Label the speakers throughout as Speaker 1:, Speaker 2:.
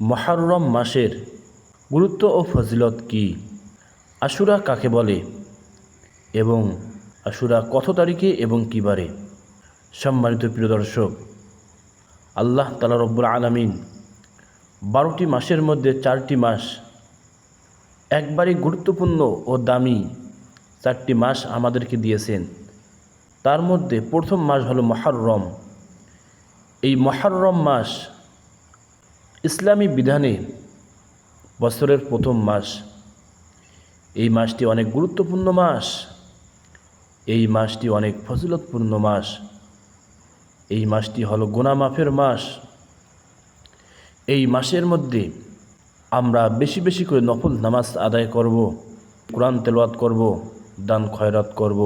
Speaker 1: মহারম মাসের গুরুত্ব ও ফজিলত কি? আশুরা কাকে বলে? এবং আশুরা কত তারিখে এবং কী বারে? সম্মানিত প্রিয় দর্শক, আল্লাহ তালা রব্বুল আলমিন বারোটি মাসের মধ্যে চারটি মাস একবারই গুরুত্বপূর্ণ ও দামি চারটি মাস আমাদেরকে দিয়েছেন। তার মধ্যে প্রথম মাস হলো মহারম। এই মহারম মাস ইসলামী বিধানে বছরের প্রথম মাস, এই মাসটি অনেক গুরুত্বপূর্ণ মাস, এই মাসটি অনেক ফজিলতপূর্ণ মাস, এই মাসটি হলো গুনামাফের মাস। এই মাসের মধ্যে আমরা বেশি বেশি করে নফল নামাজ আদায় করব, কোরআন তেলাওয়াত করব, দান খয়রাত করব,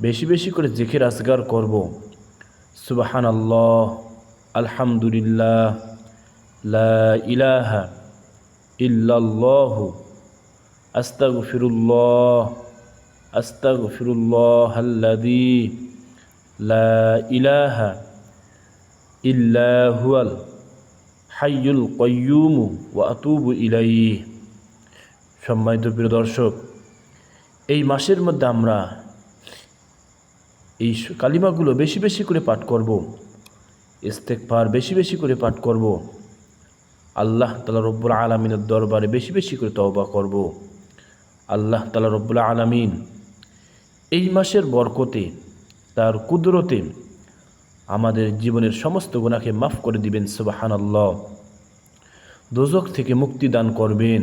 Speaker 1: বেশি বেশি করে জেখের আসগার করব। সুবাহান আল্লাহ আলহামদুলিল্লাহ। লা ইলাহা ইল্লাল্লাহ আস্তাগফিরুল্লাহ আস্তাগফিরুল্লাহ আল্লাযী লা ইলাহা ইল্লা হুয়াল হাইয়ুল কয়্যুম ওয়া আতুবু ইলাইহি। সম্মানিত প্রিয় দর্শক, এই মাসের মধ্যে আমরা এই কালিমাগুলো বেশি বেশি করে পাঠ করব ইস্তেকফার বেশি বেশি করে পাঠ করব। আল্লাহ তালা রব্বুল আলমিনের দরবারে বেশি বেশি করে তওবা করব। আল্লাহ তালা রব্বুল আলমিন এই মাসের বরকতে, তার কুদরতে আমাদের জীবনের সমস্ত গুণাকে মাফ করে দিবেন সুবাহান আল্লাহ দোজক থেকে মুক্তি দান করবেন।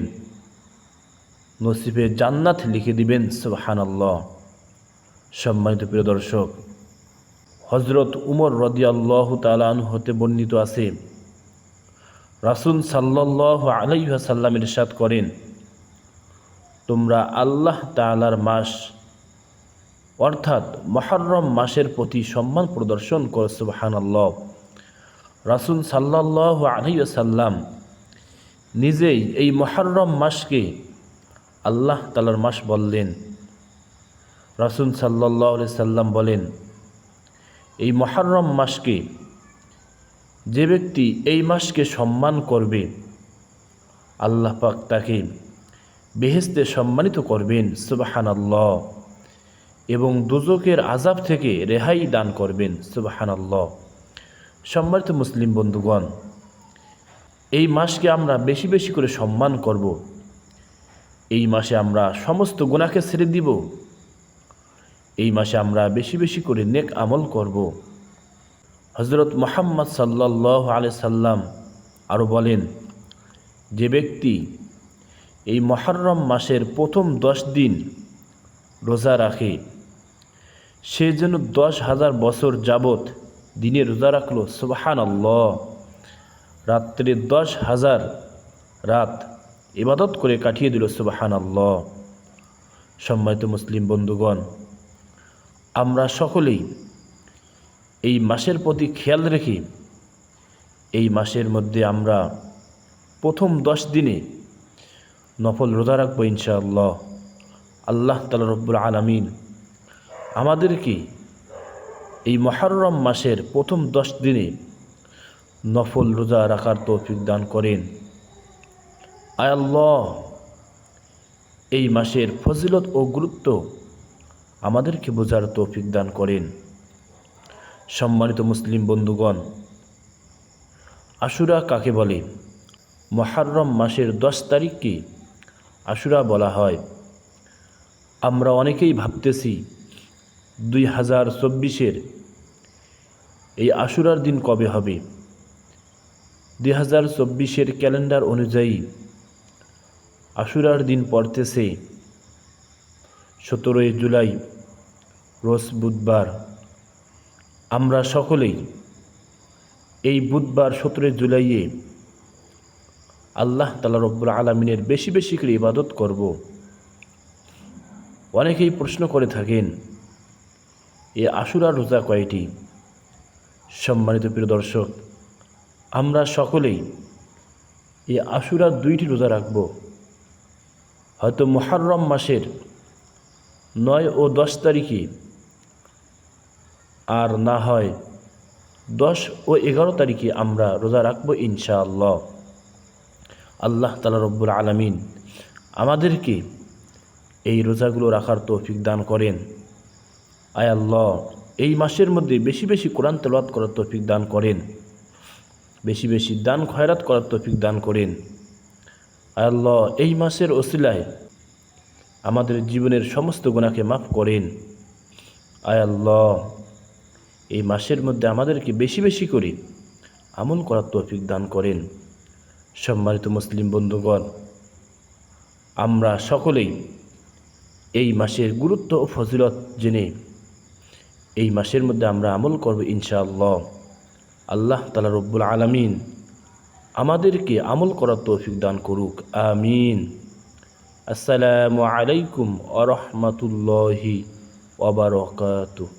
Speaker 1: নসিফে জান্নাত লিখে দিবেন সুবাহান আল্লাহ সম্মানিত প্রিয় দর্শক হজরত উমর রদিয়াল্লাহ তালান হতে বর্ণিত আছে রাসুল সাল্লাহ আলাইসাল্লাম ইরশাদ করেন, তোমরা আল্লাহ তালার মাস, অর্থাৎ মহরম মাসের প্রতি সম্মান প্রদর্শন করো সুবাহান আল্লাহ রাসুল সাল্লাহ আলাইসাল্লাম নিজেই এই মহরম মাসকে আল্লাহ তালার মাস বললেন। রাসুল সাল্লাহ সাল্লাম বলেন, এই মহরম মাসকে যে ব্যক্তি এই মাসকে সম্মান করবে, আল্লাহ পাক তাকে বেহেস্তে সম্মানিত করবেন সুবাহান আল্লাহ এবং দুজকের আজাব থেকে রেহাই দান করবেন সুবাহান আল্লাহ সম্মানিত মুসলিম বন্ধুগণ, এই মাসকে আমরা বেশি বেশি করে সম্মান করব। এই মাসে আমরা সমস্ত গুণাকে ছেড়ে দিব। এই মাসে আমরা বেশি বেশি করে নেক আমল করব। হজরত মোহাম্মদ সাল্লাহ আলি সাল্লাম আরও বলেন, যে ব্যক্তি এই মহরম মাসের প্রথম দশ দিন রোজা রাখে, সে যেন দশ হাজার বছর যাবৎ দিনে রোজা রাখল সুবাহান আল্লাহ রাত্রে দশ হাজার রাত ইবাদত করে কাটিয়ে দিল সুবাহান আল্লাহ সম্মানিত মুসলিম বন্ধুগণ, আমরা সকলেই এই মাসের প্রতি খেয়াল রেখে এই মাসের মধ্যে আমরা প্রথম দশ দিনে নফল রোজা রাখব ইনশাআল্লাহ। আল্লাহ তালা রব্বুল আলমিন আমাদেরকে এই মহারম মাসের প্রথম দশ দিনে নফল রোজা রাখার তৌফিক দান করেন। আয় আল্লাহ, এই মাসের ফজিলত ও গুরুত্ব আমাদেরকে বোঝার তৌফিক দান করেন। সম্মানিত মুসলিম বন্ধুগণ, আশুরা কাকে বলে? মহারম মাসের দশ তারিখকে আশুরা বলা হয়। আমরা অনেকেই ভাবতেছি দুই হাজার চব্বিশের এই আশুরার দিন কবে হবে? দুই হাজার চব্বিশের ক্যালেন্ডার অনুযায়ী আশুরার দিন পড়তেছে সতেরোই জুলাই, রোজ বুধবার। আমরা সকলেই এই বুধবার সতেরোই জুলাইয়ে আল্লাহ তালা রব্বুল আলমিনের বেশি বেশি করে ইবাদত করব। অনেকেই প্রশ্ন করে থাকেন, এ আশুরা রোজা কয়টি? সম্মানিত প্রিয় দর্শক, আমরা সকলেই এ আশুরার দুইটি রোজা রাখব। হয়তো মহারম মাসের নয় ও দশ তারিখে আর না হয়। দশ ও এগারো তারিখে আমরা রোজা রাখব ইনশাআল্লাহ। আল্লাহ তালা রব্বুল আলমিন আমাদেরকে এই রোজাগুলো রাখার তৌফিক দান করেন। আয় আল্লাহ, এই মাসের মধ্যে বেশি বেশি কোরআন তেলাওয়াত করার তৌফিক দান করেন। বেশি বেশি দান, খয়রাত করার তৌফিক দান করেন। আয় আল্লাহ, এই মাসের ওসিলায় আমাদের জীবনের সমস্ত গুণাকে মাফ করেন। আয় আল্লাহ। এই মাসের মধ্যে আমাদেরকে বেশি বেশি করে আমল করার তৌফিক দান করেন। সম্মানিত মুসলিম বন্ধুগণ, আমরা সকলেই এই মাসের গুরুত্ব ও ফজিলত জেনে এই মাসের মধ্যে আমরা আমল করব ইনশাআল্লাহ। আল্লাহ তালা রব্বুল আলমিন আমাদেরকে আমল করার তৌফিক দান করুক। আমিন। আসসালামু আলাইকুম আ রহমতুল্লাহি ওবরকাতুহ